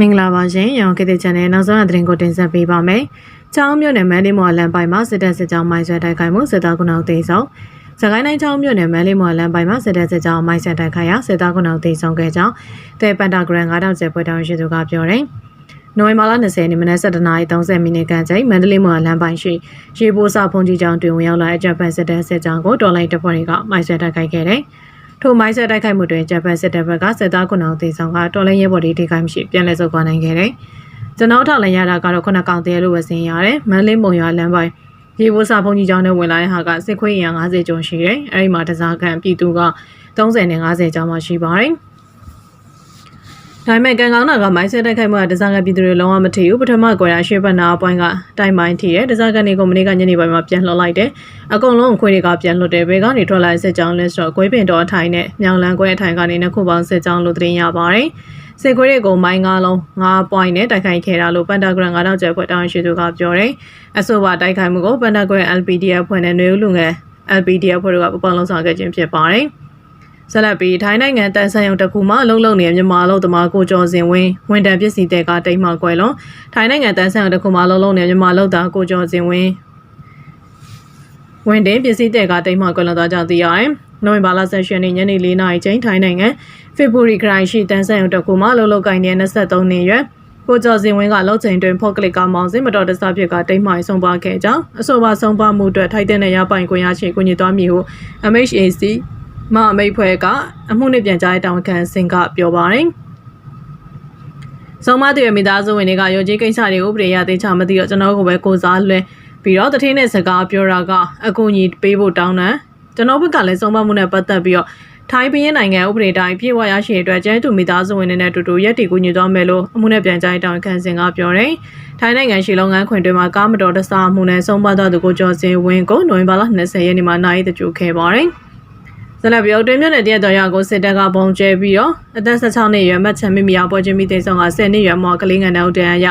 မင်္ဂလာပါရှင်ရောင်ကေတဲ့ channel နောက်ဆုံးအသတင်းကိုတင်ဆက်ပေးပါမယ်။ချောင်းမြို့နယ်မန်းလေးမော်လန်ပိုင်းမှာစစ်တပ်စစ်ကြောင်းမိုင်းဆွဲတိုက်ခိုက်မှုစစ်သားကုနောက်သိမ်းဆောင်စကိုင်းတိုင်းချောင်းမြို့နယ်မန်းလေးမော်လန်ပိုင်းမှာစစ်တပ်စစ်ကြောင်းမိုင်းဆွဲတိုက်ခိုက်ရာစစ်သားကုနောက်သိမ်းဆောင်ခဲ့ကြောင်းတဲ့ပန်တာဂရန်9000ကျဲပွဲတောင်းရှိသူကပြောတယ်။နိုဝင်ဘာလ20ရက်နေ့မနက်7:30မိနစ်ခန့်ချိန်မန္တလေးမော်လန်ပိုင်းရှိရေပိုးစာဖုန်ကြီးကျောင်းတွင်ဝင်ရောက်လာတဲ့ဂျပန်စစ်တပ်စစ်ကြောင်းကိုတော်လိုင်းတပ်ဖွဲ့တွေကမိုင်းဆွဲတိုက်ခိုက်ခဲ့တယ်။ ထိုမိုင်းဆက်တိုက်ခိုက်မှုတွင်ဂျပန်စစ်တပ်ဘက်ကစစ်သားခုနအောင်သေဆောင်ကတော်လိုင်းရဲဘော်တွေထိခိုက်မရှိပြန်လည်ဆုတ်ခွာနိုင်ခဲ့တယ်။ကျွန်တော်ထောက်လန်ရတာကတော့ခုနကောင်တဲလို့ပဲဆင်ရတယ်။မန်းလေးမုံရွာလမ်းပိုင်းရေဘိုးစာဖုန်ကြီးကျောင်းနဲ့ဝင်လာတဲ့ဟာကစစ်ခွေးရံ50ကျော်ရှိတယ်။အဲဒီမှာတစားခံပြည်သူက30နဲ့50ကျော်မှရှိပါတယ်။ ဒါပေမဲ့ကန်ကောင်းတာကမိုင်းဆက်တိုက်ခိုက်မှုကတစားကပြည်သူတွေလုံးဝမထီဘူးပထမကွယ်ရာရှေ့ဘက်နာအပိုင်းကတိုင်မိုင်းထီတယ်တစားကနေကမနေ့ကညနေပိုင်းမှာပြန်လှော်လိုက်တယ်အကုန်လုံးခွေးတွေကပြန်လွတ်တယ်ဘဲကနေထွက်လာတဲ့စစ်ကြောင်းလဲဆိုတော့ကွေးပင်တော်အထိုင်နဲ့မြောင်လန်းကွဲအထိုင်ကနေနှစ်ခုပေါင်းစစ်ကြောင်းလို့သတင်းရပါတယ်စစ်ခွေးတွေကိုမိုင်း၅လုံး9 point နဲ့တိုက်ခိုက်ခဲ့တာလို့ပန်တာဂရန်9000ကျဲဖွဲ့တောင်းရှိသူကပြောတယ်အဆိုပါတိုက်ခိုက်မှုကိုပန်တာဂရန် LPDF ဖွဲ့နဲ့နေဦးလူငယ် LPDF ဖွဲ့တို့ကပပလုံးဆောင်ခဲ့ခြင်းဖြစ်ပါတယ် ဆက်လက်ပြီးထိုင်းနိုင်ငံတန်ဆန်ရုံတစ်ခုမှာအလုံးလုံးနေတဲ့မြန်မာအလုပ်သမားကိုကျော်စင်ဝင်းဝန်တန်ပစ္စည်းတဲ့ကတိတ်မှကွယ်လွန်ထိုင်းနိုင်ငံတန်ဆန်ရုံတစ်ခုမှာအလုံးလုံးနေတဲ့မြန်မာအလုပ်သားကိုကျော်စင်ဝင်းဝန်တင်ပစ္စည်းတဲ့ကတိတ်မှကွယ်လွန်သွားကြောင်းသိရတယ်။နိုဝင်ဘာလ10ရက်နေ့ညနေ4နာရီချိန်ထိုင်းနိုင်ငံဖေဘူရီခရိုင်ရှိတန်ဆန်ရုံတစ်ခုမှာအလုံးလုံးကိုင်းတဲ့23နှစ်ရွယ်ကိုကျော်စင်ဝင်းကလောက်ချိန်တွင်ဖော့ကလစ်ကမောင်စင်မတော်တဆဖြစ်ကတိတ်မှိုင်ဆုံးပါခဲ့ကြောင်းအဆိုပါဆုံးပါမှုအတွက်ထိုက်တဲ့နေရပိုင်ခွင့်ရရှိကိုညစ်သွားမည်ဟု MHAC မအမိတ်ဖွဲ့ကအမှုနဲ့ပြန်ကြားတဲ့တာဝန်ခံစင်ကပြောပါတယ်။ဆုံးမသူရဲ့မိသားစုဝင်တွေကရောကြီးကိစ္စတွေဥပဒေရသိချမသိတော့ကျွန်တော်ကိုပဲကိုစားလွဲပြီးတော့တထင်းနဲ့စကားပြောတာကအကူအညီပေးဖို့တောင်းတယ်။ကျွန်တော်ဘက်ကလည်းဆုံးမမှုနဲ့ပတ်သက်ပြီးတော့ထိုင်းပြည်နိုင်ငံဥပဒေတိုင်းပြည်ဝရရှိတဲ့အတွက်ကျဲတူမိသားစုဝင်တွေနဲ့တူတူရက်တီကူညီသွားမယ်လို့အမှုနဲ့ပြန်ကြားတောင်းခံစင်ကပြောတယ်။ထိုင်းနိုင်ငံရှီလုံငန်းခွင်တွင်မှာကားမတော်တဆမှုနဲ့ဆုံးပါသွားသူကိုကျော်စင်ဝင်းကိုနိုဝင်ဘာလ20ရက်နေ့မှာနိုင်တကြိုခဲ့ပါတယ်။ ဇလပြောတွင်မြို့နယ်တရက်တော်ရကိုစစ်တပ်ကပုံကျဲပြီးတော့အသက်16နှစ်အရွယ်မတ်ချန်မီမီယာပေါ်ချင်းမီသိဆောင်က10နှစ်အရွယ်မော်ကလေးငန်တဲ့ဦးတန်းရ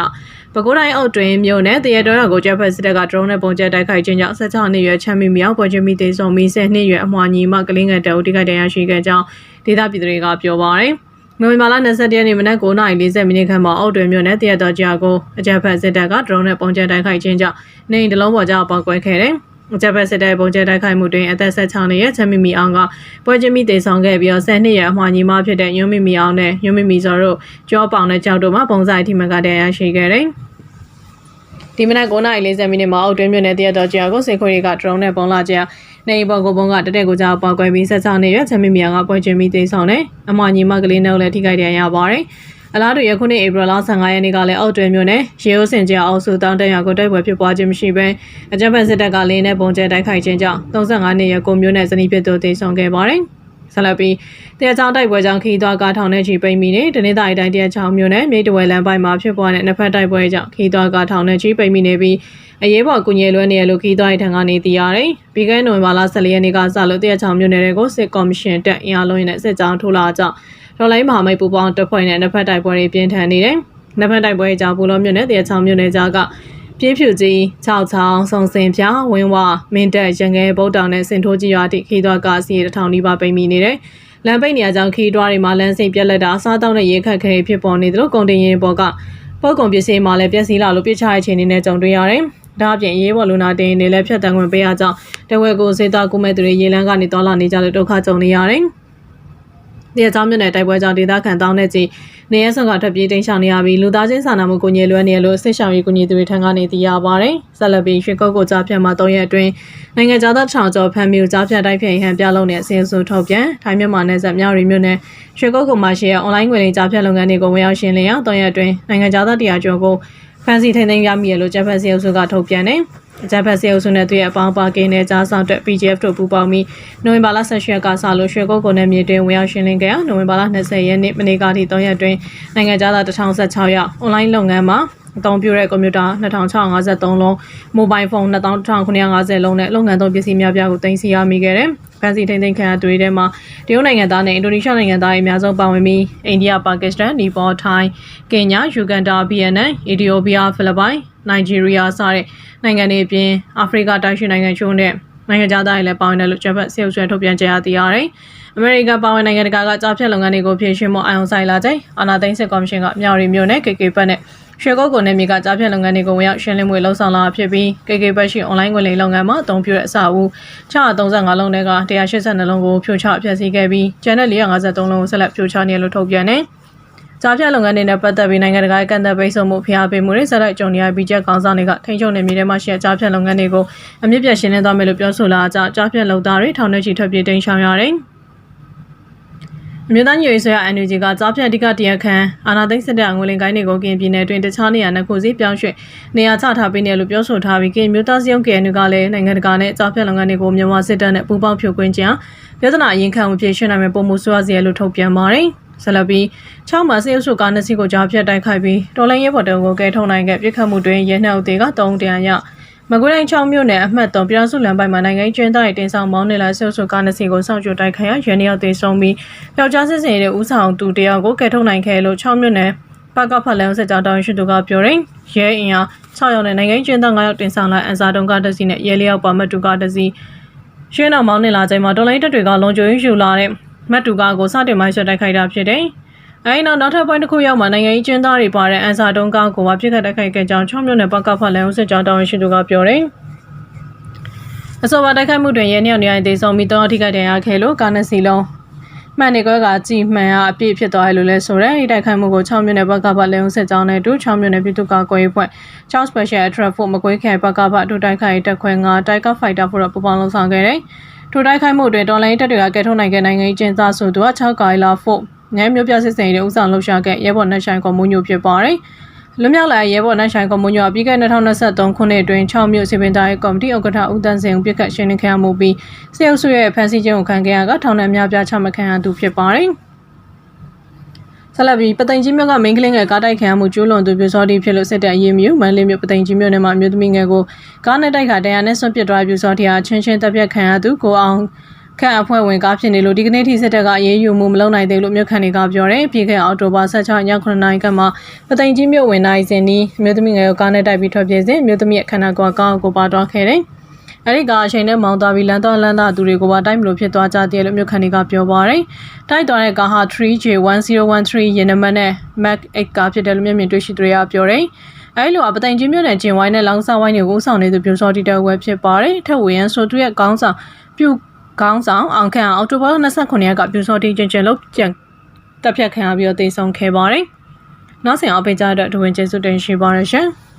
ပဲခူးတိုင်းအောက်တွင်မြို့နယ်တရက်တော်ရကိုကျဖက်စစ်တပ်ကဒရုန်းနဲ့ပုံကျဲတိုက်ခိုက်ခြင်းကြောင့်16နှစ်အရွယ်ချန်မီမီယာပေါ်ချင်းမီသိဆောင်မီ10နှစ်အရွယ်အမွှာညီမကလေးငန်တဲ့ဦးတိခိုက်တရားရှိခဲ့ကြောင်းဒေသပြည်သူတွေကပြောပါတယ်နိုဝင်ဘာလ22ရက်နေ့မနက်9:40မိနစ်ခန့်မှာအောက်တွင်မြို့နယ်တရက်တော်ကြာကိုအကြမ်းဖက်စစ်တပ်ကဒရုန်းနဲ့ပုံကျဲတိုက်ခိုက်ခြင်းကြောင့်နေအိမ်တစ်လုံးပေါ်ကျပေါက်ကွဲခဲ့တယ်။ ဂျပန်စစ်တပ်ပုံကျဲတိုက်ခိုက်မှုတွင်အသက်16နှစ်ရဲ့ချမ်းမီမီအောင်ကပွဲချင်းမီတေဆောင်ခဲ့ပြီးတော့10နှစ်ရဲ့အမွှာညီမဖြစ်တဲ့ညွန်းမီမီအောင်နဲ့ညွန်းမီမီစောတို့ကြောပေါင်နဲ့ကြောက်တို့မှပုံစံအထိမကတဲ့ရရှိခဲ့တယ်ဒီမနက်9:40မိနစ်မှာအောက်တွင်းမြို့နယ်တရက်တော်ကြာကိုစေခွေတွေကဒရုန်းနဲ့ပုံလာကြနေပေါ်ကိုပုံကတတဲ့ကိုကြောက်ပေါက်ကွဲပြီးဆက်ချောင်းနေရချမ်းမီမီအောင်ကပွဲချင်းမီတေဆောင်တယ်အမွှာညီမကလေးနဲ့လည်းထိခိုက်ဒဏ်ရာရပါတယ် အလားတူရခုနှစ်ဧပြီလ15ရက်နေ့ကလည်းအောက်တွင်မြို့နယ်ရေအိုးစင်ကျအောက်စုတောင်းတရကိုတိုက်ပွဲဖြစ်ပွားခြင်းမရှိဘဲအကြမ်းဖက်စစ်တပ်ကလင်းနဲ့ပုံကျဲတိုက်ခိုက်ခြင်းကြောင့်35နှစ်ရကိုမျိုးနဲ့ဇနီးဖြစ်သူတေဆုံးခဲ့ပါတယ်။ဆက်လက်ပြီးတရားချောင်းတိုက်ပွဲကြောင့်ခီးသွွားကားထောင်နဲ့ချီပိတ်မိနေတနေ့တိုင်းတိုင်းတရားချောင်းမြို့နယ်မြိတ်တဝဲလမ်းပိုင်းမှာဖြစ်ပွားတဲ့နှစ်ဖက်တိုက်ပွဲကြောင့်ခီးသွွားကားထောင်နဲ့ချီပိတ်မိနေပြီး အရေးပေါ်ကုညေလွဲနေရလို့ခီးသွွားရဲ့ထံကနေသိရတယ်။ပြီးခဲ့တဲ့နိုဝင်ဘာလ14ရက်နေ့ကစလို့တရားချောင်းမြို့နယ်တွေကိုစစ်ကော်မရှင်တက်အင်အားလုံးနဲ့စစ်ကြောင်းထိုးလာကြောင်းတော်လိုင်းမဟာမိတ်ပူပေါင်းတပ်ဖွဲ့နဲ့နှစ်ဖက်တိုက်ပွဲတွေပြင်းထန်နေတယ်။နှစ်ဖက်တိုက်ပွဲကြောင့်ဘူလောမြို့နယ်တရားချောင်းမြို့နယ်ကြားကပြင်းဖြူကြီး6ချောင်းစုံစင်ပြဝင်းဝမင်းတက်ရငယ်ဗုဒ္ဓတောင်နဲ့စင်ထိုးကြီးရွာတိခီးသွွားကစီတထောင်နီးပါပိတ်မိနေတယ်။လမ်းပိတ်နေရကြောင်းခီးတွားတွေမှာလမ်းစိတ်ပြက်လက်တာအစားတောက်တဲ့ရေခက်ခဲဖြစ်ပေါ်နေတယ်လို့ကုန်တင်ရင်ပေါ်ကပုတ်ကုန်ပစ္စည်းမှာလည်းပျက်စီးလာလို့ပြစ်ချတဲ့အခြေအနေနဲ့ကြုံတွေ့ရတယ်။ ဒါအပြင်ရေးပေါ်လူနာတင်နေလည်းဖြတ်တန်းခွင့်ပေးရကြောင်းတဝဲကိုစေတာကုမဲ့သူတွေရေလန်းကနေတော်လာနေကြလို့ဒုက္ခကြုံနေရတယ်။တရားကြောင်းမြို့နယ်တိုက်ပွဲကြောင့်ဒေသခံတောင်းတဲ့ကြီးနေရဆောင်ကထွက်ပြေးတိမ်းရှောင်နေရပြီးလူသားချင်းစာနာမှုကိုညှလွှဲနေလို့ဆစ်ရှောင်ရေးကူညီသူတွေထံကနေသိရပါတယ်။ဆက်လက်ပြီးရွှေကုတ်ကိုကြားဖြတ်မှာ၃ရက်အတွင်းနိုင်ငံခြားသားထောင်ကျော်ဖမ်းမျိုးကြားဖြတ်တိုက်ဖြတ်ဟန်ပြလုံးနဲ့အစင်းစုထုတ်ပြန်ထိုင်းမြန်မာနယ်စပ်မြောက်ရီမြို့နယ်ရွှေကုတ်ကိုမှရှိတဲ့အွန်လိုင်းငွေလိမ်ကြားဖြတ်လုပ်ငန်းတွေကိုဝင်ရောက်ရှင်းလင်းရ၃ရက်အတွင်းနိုင်ငံခြားသားတရားကျော်ကို ဖန်စီထိန်သိမ်းရမိရလို့ဂျပန်စီအုပ်စုကထုတ်ပြန်တယ်။ဂျပန်စီအုပ်စုနဲ့သူရဲ့အပေါင်းပါကင်းနဲ့ကြားဆောင်တဲ့ PGF တို့ပူးပေါင်းပြီးနိုဝင်ဘာလ18ရက်ကစလို့ရွှေကုတ်ကုန်နဲ့မြေတွင်ဝင်ရောက်ရှင်းလင်းခဲ့ရနိုဝင်ဘာလ20ရက်နေ့မနေ့ကထိ3ရက်အတွင်းနိုင်ငံခြားသား1016ယောက်အွန်လိုင်းလုပ်ငန်းမှာအသုံးပြုတဲ့ကွန်ပျူတာ2653လုံးမိုဘိုင်းဖုန်း2950လုံးနဲ့လုပ်ငန်းသုံးပစ္စည်းများပြားကိုတင်စီရမိခဲ့တယ်။ ဖန်စီထိန်သိမ်းခံရတွေထဲမှာတရုတ်နိုင်ငံသားနဲ့အင်ဒိုနီးရှားနိုင်ငံသားတွေအများဆုံးပါဝင်ပြီးအိန္ဒိယပါကစ္စတန်နီပေါထိုင်းကင်ညာယူဂန်ဒါဗီယက်နမ်အီသီယိုးပီးယားဖိလစ်ပိုင်နိုင်ဂျီးရီးယားစတဲ့နိုင်ငံတွေအပြင်အာဖရိကတိုက်ရှိနိုင်ငံချို့နဲ့နိုင်ငံခြားသားတွေလည်းပါဝင်တယ်လို့ဂျပန်စေုပ်ဆွဲထုတ်ပြန်ကြရသိရတယ်။အမေရိကန်ပါဝင်နိုင်ငံတကာကကြားဖြတ်လုပ်ငန်းတွေကိုဖြည့်ရှင်းမှုအာရုံစိုက်လာချိန်အာနာသိန်းစစ်ကော်မရှင်ကမြောက်ရီမျိုးနဲ့ KK ဘတ်နဲ့ ရွှေကုတ်ကိုနယ်မြေကကြားဖြတ်လုပ်ငန်းတွေကိုဝင်ရောက်ရှင်းလင်းမှုလှုံ့ဆော်လာဖြစ်ပြီး KK ဘတ်ရှိ online ငွေလိမ်လုပ်ငန်းမှာအသုံးပြုတဲ့အဆောက်အဦ635လုံးတွေက182လုံးကိုဖြိုချဖျက်ဆီးခဲ့ပြီးကျန်တဲ့453လုံးကိုဆက်လက်ဖြိုချနေလို့ထုတ်ပြန်တယ်။ကြားဖြတ်လုပ်ငန်းတွေနဲ့ပတ်သက်ပြီးနိုင်ငံတကာကန့်သက်ပိတ်ဆို့မှုဖျားပေးမှုတွေဆက်လက်ကြုံနေရပြီးချက်ကောင်ဆောင်တွေကထိန်းချုပ်နေမြေထဲမှာရှိတဲ့ကြားဖြတ်လုပ်ငန်းတွေကိုအမြင့်ပြတ်ရှင်းလင်းသွားမယ်လို့ပြောဆိုလာကြကြားဖြတ်လုပ်သားတွေထောင်ထဲချီထွက်ပြေးတိမ်းရှောင်ရတယ်။ အမျိုးသားညီညွတ်ရေးဆွေးရ NUG ကကြားဖြတ်အဓိကတရားခံအာနာသိန်းစစ်တပ်ငွေလင်ကိုင်းတွေကိုကင်ပြည်နယ်အတွင်းတခြားနေရာနှစ်ခုစီပြောင်းရွှေ့နေရာချထားပေးနေလို့ပြောဆိုထားပြီးကင်မျိုးသားစည်းရုံး KNU ကလည်းနိုင်ငံတကာနဲ့ကြားဖြတ်လုပ်ငန်းတွေကိုမြန်မာစစ်တပ်နဲ့ပူးပေါင်းဖြိုခွင်းခြင်းပြဿနာအရင်ခံမှုဖြစ်ရှင်းနိုင်မယ့်ပုံမှုဆွားစီရလို့ထုတ်ပြန်ပါတယ်။ဆလပီ6မှာစေအုပ်စုကားနှစ်စီးကိုကြားဖြတ်တိုက်ခိုက်ပြီးတော်လိုင်းရဲဘော်တုံကိုကဲထုတ်နိုင်ခဲ့ပြစ်ခတ်မှုတွင်ရဲနှက်အုပ်တွေက3တန်ရ မကွေးတိုင်း6မြို့နယ်အမှတ်3ပြည်တော်စုလမ်းပိုင်းမှာနိုင်ငံကျင်းသားရဲ့တင်ဆောင်မောင်းနေလာစေအုပ်စုကားနှစ်စီးကိုစောင့်ကြိုတိုက်ခိုက်ရရဲနှက်အုပ်တွေဆုံးပြီးပျောက်ကြားစစ်စင်ရဲ့ဦးဆောင်သူတယောက်ကိုကဲထုတ်နိုင်ခဲ့လို့6မြို့နယ်ပကဖတ်လန်စစ်ကြောတောင်းရှိသူကပြောရင်ရဲအင်အား6ရောက်နဲ့နိုင်ငံကျင်းသား9ရောက်တင်ဆောင်လာအန်စာတုံးကတစ်စီးနဲ့ရဲလျောက်ပါမတ်တူကတစ်စီးရှင်းအောင်မောင်းနေလာချိန်မှာတော်လိုင်းတက်တွေကလုံခြုံရေးယူလာတဲ့မတ်တူကားကိုစတင်မိုင်းဆွဲတိုက်ခိုက်တာဖြစ်တယ်။ အဲဒီနောက်နောက်ထပ်ပိုင်းတစ်ခုရောက်မှနိုင်ငံရေးကျင်းသားတွေပါတဲ့အန်စာတုံးကားကိုပါပြစ်ခတ်တိုက်ခိုက်ခဲ့ကြောင်း6မြို့နယ်ပကဖတ်လန်စစ်ကြောတောင်းရှိသူကပြောတယ်။အဆိုပါတိုက်ခိုက်မှုတွင်ရဲနှစ်ယောက်နေရာဒေဆုံးပြီးတော့အထိခိုက်ဒဏ်ရာခဲ့လို့ကားနှစ်စီးလုံးမှန်နေကွဲကကြည်မှန်ရအပြည့်ဖြစ်သွားတယ်လို့လည်းဆိုရဲဒီတိုက်ခိုက်မှုကို6မြို့နယ်ဘက်ကပါလေုံစစ်ကြောင်းနဲ့အတူ6မြို့နယ်ပြည်သူ့ကာကွယ်ရေးဖွဲ့6 Special Attack Force မကွေးခဲဘက်ကပါအတူတိုက်ခိုက်တက်ခွဲ9 Tiger Fighter ဖို့တော့ပူပေါင်းလုံးဆောင်ခဲ့တယ်။ထိုတိုက်ခိုက်မှုတွင်တော်လိုင်းတပ်တွေကကဲထုတ်နိုင်ခဲ့နိုင်ငံကျင်းသားဆိုသူက6ကာလာဖို့ ငဲမျိုးပြစစ်စင်ရေးဥဆောင်လှုပ်ရှားခဲ့ရဲဘော်နှက်ဆိုင်ကော်မူညိုဖြစ်ပါတယ်။လွမြောက်လာရဲဘော်နှက်ဆိုင်ကော်မူညိုပြီးခဲ့2023ခုနှစ်အတွင်း6မြို့စီပင်တိုင်းကော်မတီဥက္ကဋ္ဌဦးတန်းစင်ဦးပြစ်ခတ်ရှင်းလင်းခံရမှုပြီးစေအုပ်စုရဲ့ဖန်ဆီးခြင်းကိုခံခဲ့ရကထောင်ထဲများပြားချမှတ်ခံရသူဖြစ်ပါတယ်။ဆက်လက်ပြီးပသိမ်ကြီးမြို့ကမိန်းကလေးငယ်ကားတိုက်ခံရမှုကျူးလွန်သူပြစောတိဖြစ်လို့စစ်တပ်အရေးမြူမန်လေးမြို့ပသိမ်ကြီးမြို့နယ်မှာမြို့သမီးငယ်ကိုကားနဲ့တိုက်ခါတရားနဲ့ဆွန့်ပစ်သွားပြစောတိဟာချင်းချင်းတပ်ပြတ်ခံရသူကိုအောင် ခန့်အဖွဲ့ဝင်ကားဖြစ်နေလို့ဒီကနေ့ထိစစ်တပ်ကအရေးယူမှုမလုပ်နိုင်သေးလို့မြို့ခံတွေကပြောတယ်ပြည်ခဲ့အော်တိုဘာ16ရက်9နိုင်ကမှပသိမ်ကြီးမြို့ဝင်နိုင်စဉ်ဒီမြို့သမီးငယ်ကိုကားနဲ့တိုက်ပြီးထွက်ပြေးစဉ်မြို့သမီးရဲ့ခန္ဓာကိုယ်ကောင်းကိုပါသွားခဲ့တယ်အဲ့ဒီကအချိန်နဲ့မောင်းသွားပြီးလမ်းသွားလမ်းသားသူတွေကိုပါတိုက်မလို့ဖြစ်သွားကြတယ်လို့မြို့ခံတွေကပြောပါတယ်။တိုက်သွားတဲ့ကားဟာ 3J1013 ရင်နံပါတ်နဲ့ Mac 8ကားဖြစ်တယ်လို့မျက်မြင်တွေ့ရှိသူတွေကပြောတယ်။အဲဒီလိုအပတိုင်ချင်းမြို့နယ်ကျင်ဝိုင်းနဲ့လောင်စာဝိုင်းတွေကိုဦးဆောင်နေသူပြိုစောတီတဲဝဲဖြစ်ပါတယ်။ထက်ဝေရန်ဆိုသူရဲ့ကောင်းဆောင်ပြု ခေါင်းဆောင်အောင်ခန့်အော်တိုဘာလ29ရက်ကပြူစောတိကျင်ကျင်လို့ပြန်တက်ဖြတ်ခံရပြီးတော့တိတ်ဆုံးခဲ့ပါတယ်။နောက်ဆက်အောင်ပေးကြတဲ့ဒဝင်ကျေးဇူးတင်ရှိပါရရှင်။